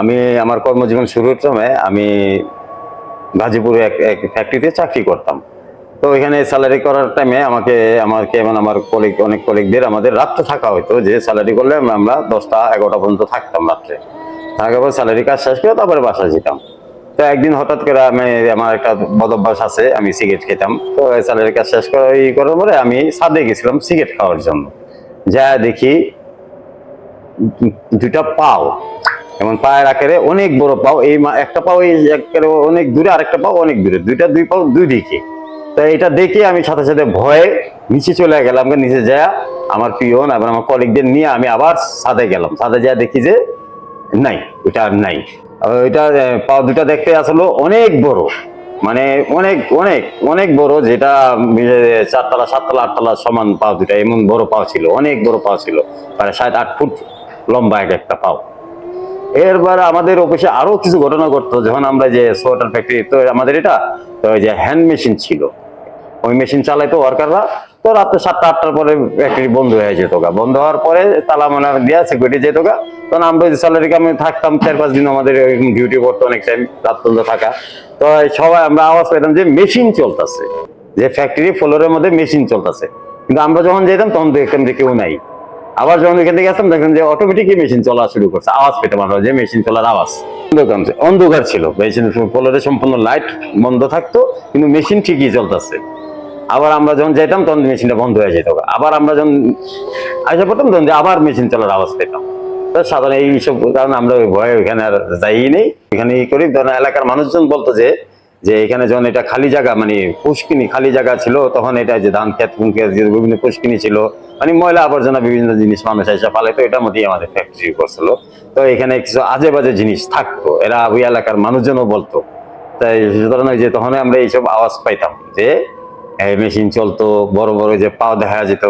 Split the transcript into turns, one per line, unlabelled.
আমি আমার কর্মজীবন শুরুর সময় আমি গাজীপুরে এক এক ফ্যাক্টরিতে চাকরি করতাম। তো ওইখানে স্যালারি করার টাইমে আমাকে আমাকে এবং আমার কলিগ অনেক কলিগদের আমাদের রাত্রে থাকা হতো যে স্যালারি করলে আমরা দশটা, এগারোটা পর্যন্ত থাকতাম রাত্রে। থাকার পর স্যালারি কাজ শেষ করে তারপরে বাসা যেতাম। তো একদিন হঠাৎ করে আমি, আমার একটা বদভ্যাস আছে, আমি সিগারেট খেতাম। তো স্যালারি কাজ শেষ করে ই করার পরে আমি ছাদে গেছিলাম সিগারেট খাওয়ার জন্য। যা দেখি দুটা পাও। যেমন পায়ের আকারে অনেক বড় পাও, এই একটা পাও এই একেবারে অনেক দূরে, আরেকটা পাও অনেক দূরে। দুইটা দুই পাও দুই দিকে। তো এটা দেখে আমি সাথে সাথে ভয়ে নিচে চলে গেলাম নিচে যায় আমার পিয়ন এবং আমার কলিগদের নিয়ে আমি আবার ছাদে গেলাম। ছাদে যা দেখি যে নাই ওটা আর নাই। ওইটা পাও দুটা দেখতে আসলো অনেক বড়। মানে অনেক অনেক অনেক বড় যেটা চারতলা, সাততলা, আটতলা সমান পাও দুটা এমন বড় পাও ছিল, অনেক বড় পাও ছিল। প্রায় সাত আট ফুট লম্বা এক একটা পাও। এরবার আমাদের অফিসে আরও কিছু ঘটনা ঘটতো, যখন আমরা যে সোয়েটার ফ্যাক্টরি তো আমাদের এটা, তো যে হ্যান্ড মেশিন ছিল। ওই মেশিন চালাইতো ওয়ার্কাররা তো রাত্রে সাতটা, আটটার পরে ফ্যাক্টরি বন্ধ হয়ে যেত গা। বন্ধ হওয়ার পরে তালা মানা দিয়া সিকিউরিটি যেত গা। তখন আমরা ওই স্যালারি কামে থাকতাম, চার পাঁচ দিন আমাদের ডিউটি করতো অনেক টাইম রাত পর্যন্ত থাকা। তো সবাই আমরা আওয়াজ পেতাম যে মেশিন চলতেছে। যে ফ্যাক্টরি ফ্লোরের মধ্যে মেশিন চলতেছে। কিন্তু আমরা যখন যেতাম তখন দেখতাম যে কেউ নাই। আবার যখন ওইখান থেকে আসতাম দেখলাম যে অটোমেটিকই মেশিন চলা শুরু করছে। আওয়াজ পেতাম আমরা যে মেশিন চলার আওয়াজ। অন্ধকার অন্ধকার ছিল। মেশিন ফ্লোরে সম্পূর্ণ লাইট বন্ধ থাকতো, কিন্তু মেশিন ঠিকই চলতেছে। আবার আমরা যখন যেতাম তখন মেশিনটা বন্ধ হয়ে যেত। আবার আমরা যখন আসা পড়তাম, তখন আবার মেশিন চলার আওয়াজ পেতাম। সাধারণ এইসব কারণে আমরা ভয়ে ওইখানে আর যাই নেই। এখানে ই করি এলাকার মানুষজন বলতো যে যে এখানে যখন এটা খালি জায়গা মানে পুষ্কিনি খালি জায়গা ছিল, তখন এটা যে ধান খেত খেত বিভিন্ন পুষ্কিনি ছিল মানে ময়লা আবর্জনা, বিভিন্ন জিনিস মানুষ এসে পালে তো এটার মধ্যেই আমাদের ফ্যাক্টরি করছিল। তো এখানে কিছু আজে বাজে জিনিস থাকতো, এরা ওই এলাকার মানুষজনও বলতো। তাই সুতরাং যে তখন আমরা এইসব আওয়াজ পাইতাম যে মেশিন চলতো, বড় বড় যে পাও দেখা যেত।